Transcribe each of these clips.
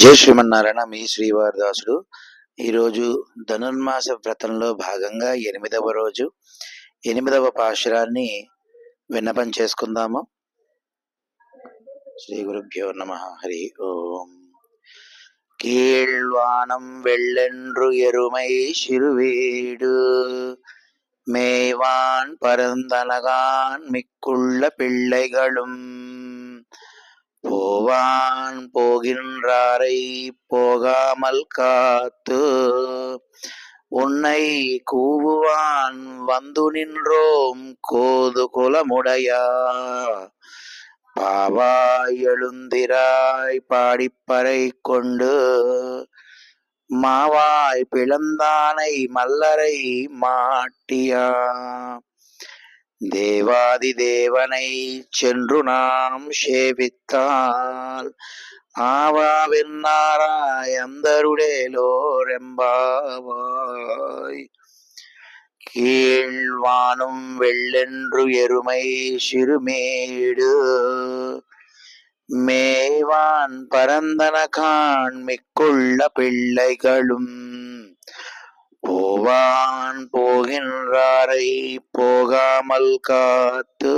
జై శ్రీమన్నారాయణ మీ శ్రీవారదాసుడు ఈరోజు ధనుర్మాస వ్రతంలో భాగంగా ఎనిమిదవ రోజు ఎనిమిదవ పాశురాన్ని విన్నపం చేసుకుందాము శ్రీ గురుభ్యో నమ హరి ఓం கீழ்வானம் வெள்ளென்று எருமை சிறுவீடு மேய்வான் பரந்தனகான் மிக்குள்ள பிள்ளைகளும் போவான் போகின்றாரை போகாமல் காத்து. உன்னை கூவுவான் வந்து நின்றோம் கோது குலமுடையா. பாவாய் எழுந்திராய் பாடிப்பறை கொண்டு. மாவாய் பிளந்தானை மல்லரை மாட்டியா. தேவாதி தேவனை சென்று நாம் சேவித்தால் ஆவாவின்னாராய் அந்தருடேலோரெம்பாவாய் கீழ்வானும் வெள்ளென்று எருமை சிறுமேடு மேவான் பரந்தன காண்மிக்குள்ள பிள்ளைகளும் போவான் போகின்றாரை போகாமல் காத்து.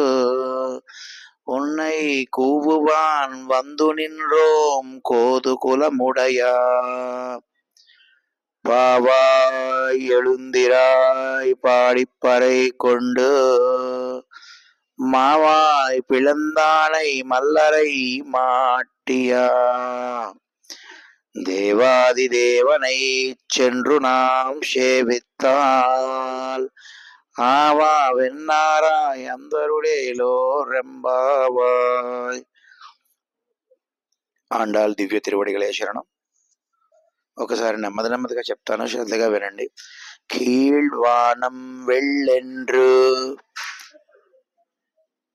உன்னை கூவுவான் வந்து நின்றோம் கோது குலமுடையா. பாவாய் எழுந்திராய் பாடிப்பறை கொண்டு. மாவாய் பிளந்தானை மல்லரை மாட்டியா. தேவாதி தேவனை சென்று நாம் சேவித்தால் ஆவா வெண்ணாராய் అందరుడేలో రెంబావాయ్ ఆండాల్ దివ్య తిరువడిగలే శరణం ఒకసారి నెమ్మది నెమ్మదిగా చెప్తాను శ్రద్ధగా వినండి కీళ్వానం వెళ్ళెండ్రు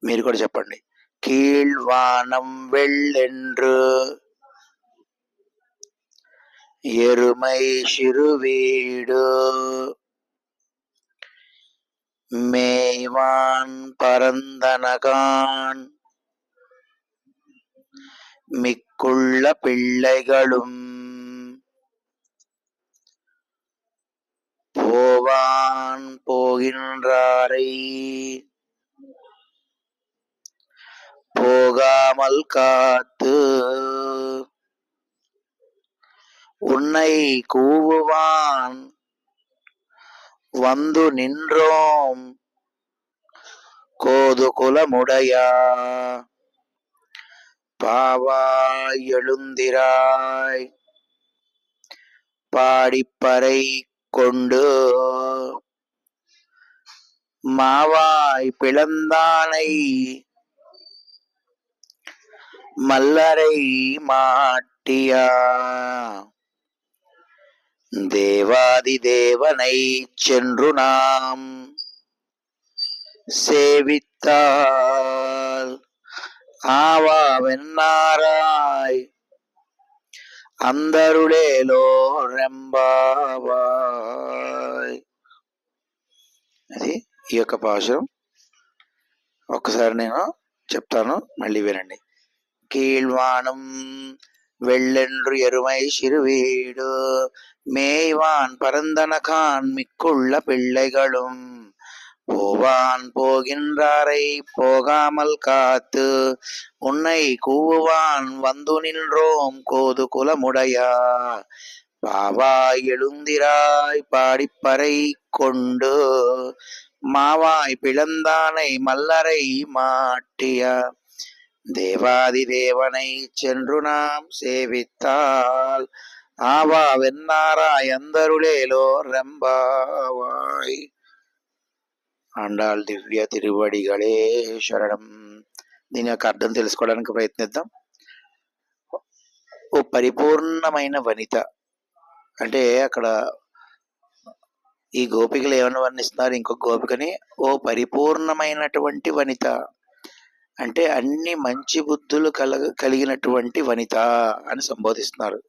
మీరు కూడా చెప్పండి కీళ్వానం వెళ్ళెండ్రు எருமை சிறுவீடு. மேய்வான் பரந்தனகான். மிக்குள்ள பிள்ளைகளும் போவான் போகின்றாரை. போகாமல் காத்து உன்னை கூவுவான். வந்து நின்றோம். கோது குலமுடையா. பாவாய் எழுந்திராய். பாடிப்பறை கொண்டு மாவாய் பிளந்தானை. மல்லரை மாட்டியா. தேவாதிதேவனை சென்று நாம் ఆవా ஆவாவென்னாராய் అందరుడేలో రెంబావాయ్ అది ఈ యొక్క పాశం ఒక్కసారి నేను చెప్తాను మళ్ళీ వినండి. కీళ్వాణం வெள்ளென்று எருமை சிறுவீடு மேய்வான் பரந்தனகான் மிக்குள்ள பிள்ளைகளும். போவான் போகின்றாரை போகாமல் காத்து உன்னை கூவுவான் வந்து நின்றோம் கோது குலமுடையா. பாவாய் எழுந்திராய் பாடிப்பறை கொண்டு மாவாய் பிளந்தானை மல்லரை மாட்டியா. தேவாதி தேவனை சென்று நாம் சேவித்தால் ஆவா வென்னாராய் అందరులేలో రెంబావాయ్ ఆండాల్ దివ్య తిరువడిగలే శరణం దీని యొక్క అర్థం తెలుసుకోవడానికి ప్రయత్నిద్దాం ఓ పరిపూర్ణమైన వనిత అంటే అక్కడ ఈ గోపికలు ఏమని వర్ణిస్తున్నారు ఇంకొక గోపికని ఓ పరిపూర్ణమైనటువంటి వనిత అంటే అన్ని మంచి బుద్ధులు కలగ కలిగినటువంటి వనిత అని సంబోధిస్తున్నారు.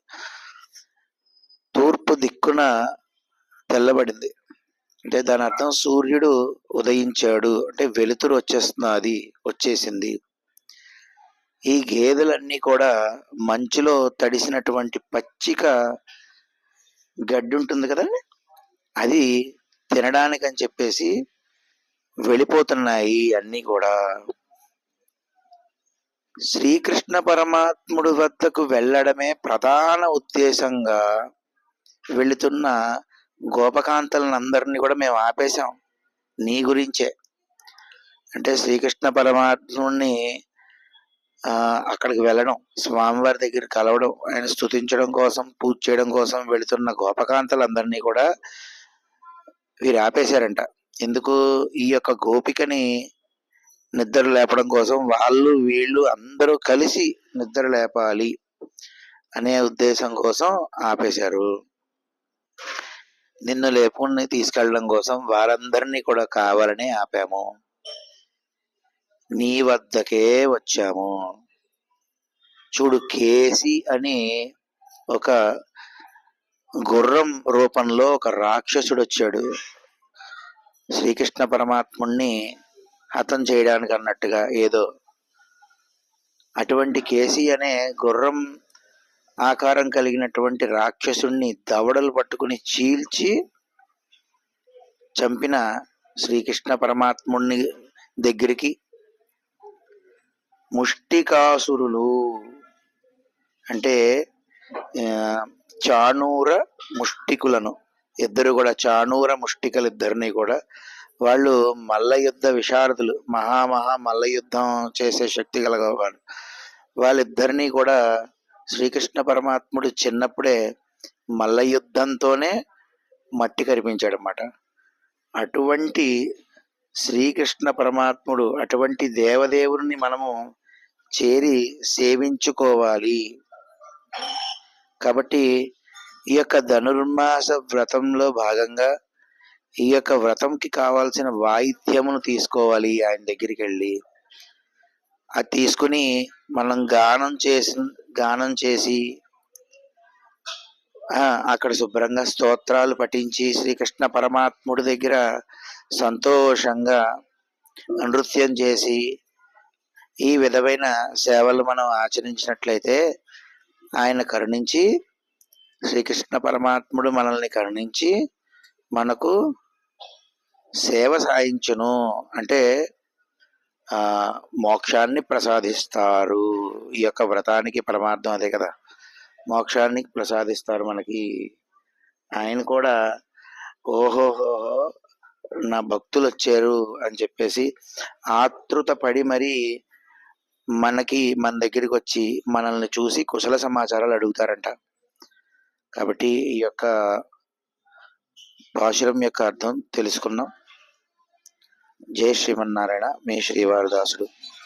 తూర్పు దిక్కున తెల్లబడింది. అంటే దాని అర్థం సూర్యుడు ఉదయించాడు. అంటే వెలుతురు వచ్చేస్తున్నది వచ్చేసింది. ఈ గేదెలన్నీ కూడా మంచులో తడిసినటువంటి పచ్చిక గడ్డి ఉంటుంది కదా అది తినడానికని చెప్పేసి వెళ్ళిపోతున్నాయి అన్నీ కూడా. శ్రీకృష్ణ పరమాత్ముడి వద్దకు వెళ్ళడమే ప్రధాన ఉద్దేశంగా వెళుతున్న గోపకాంతలందరినీ కూడా మేము ఆపేశాం నీ గురించే. అంటే శ్రీకృష్ణ పరమాత్ముడిని అక్కడికి వెళ్ళడం స్వామివారి దగ్గర కలవడం ఆయన స్తుతించడం కోసం పూజ చేయడం కోసం వెళుతున్న గోపకాంతలందరినీ కూడా వీరు ఆపేశారంట. ఎందుకు? ఈ యొక్క గోపికని నిద్ర లేపడం కోసం వాళ్ళు వీళ్ళు అందరూ కలిసి నిద్ర లేపాలి అనే ఉద్దేశం కోసం ఆపేశారు. నిన్ను లేపుని తీసుకెళ్ళడం కోసం వారందరినీ కూడా కావాలని ఆపాము. నీ వద్దకే వచ్చాము. చూడు కేసి అని ఒక గుర్రం రూపంలో ఒక రాక్షసుడు వచ్చాడు శ్రీకృష్ణ పరమాత్ముణ్ణి హతం చేయడానికి అన్నట్టుగా ఏదో అటువంటి కేసీ అనే గుర్రం ఆకారం కలిగినటువంటి రాక్షసుణ్ణి దవడలు పట్టుకుని చీల్చి చంపిన శ్రీకృష్ణ పరమాత్ముణ్ణి దగ్గరికి. ముష్టికాసురులు అంటే చానూర చాణూర ముష్టికులను. ఇద్దరు కూడా చాణూర ముష్టికలు ఇద్దరిని కూడా వాళ్ళు మల్ల యుద్ధ విశారదులు మహామహా మల్లయుద్ధం చేసే శక్తి కలగవాడు వాళ్ళిద్దరినీ కూడా శ్రీకృష్ణ పరమాత్ముడు చిన్నప్పుడే మల్లయుద్ధంతోనే మట్టి కరిపించాడు అన్నమాట అటువంటి శ్రీకృష్ణ పరమాత్ముడు అటువంటి దేవదేవుని మనము చేరి సేవించుకోవాలి. కాబట్టి ఈ యొక్క ధనుర్మాస వ్రతంలో భాగంగా ఈ యొక్క వ్రతంకి కావాల్సిన వాయిద్యమును తీసుకోవాలి ఆయన దగ్గరికి వెళ్ళి అది తీసుకుని మనం గానం చేసి గానం చేసి అక్కడ శుభ్రంగా స్తోత్రాలు పఠించి శ్రీకృష్ణ పరమాత్ముడి దగ్గర సంతోషంగా నృత్యం చేసి ఈ విధమైన సేవలు మనం ఆచరించినట్లయితే ఆయన కరుణించి శ్రీకృష్ణ పరమాత్ముడు మనల్ని కరుణించి మనకు సేవ సాయించును అంటే మోక్షాన్ని ప్రసాదిస్తారు. ఈ యొక్క వ్రతానికి పరమార్థం అదే కదా. మోక్షాన్ని ప్రసాదిస్తారు మనకి. ఆయన కూడా ఓహోహో నా భక్తులు వచ్చారు అని చెప్పేసి ఆతృత పడి మరి మనకి మన దగ్గరికి వచ్చి మనల్ని చూసి కుశల సమాచారాలు అడుగుతారంట. కాబట్టి ఈ యొక్క పాశురం యొక్క అర్థం తెలుసుకున్నాం జై శ్రీమన్నారాయణ మీ శ్రీవారదాసుడు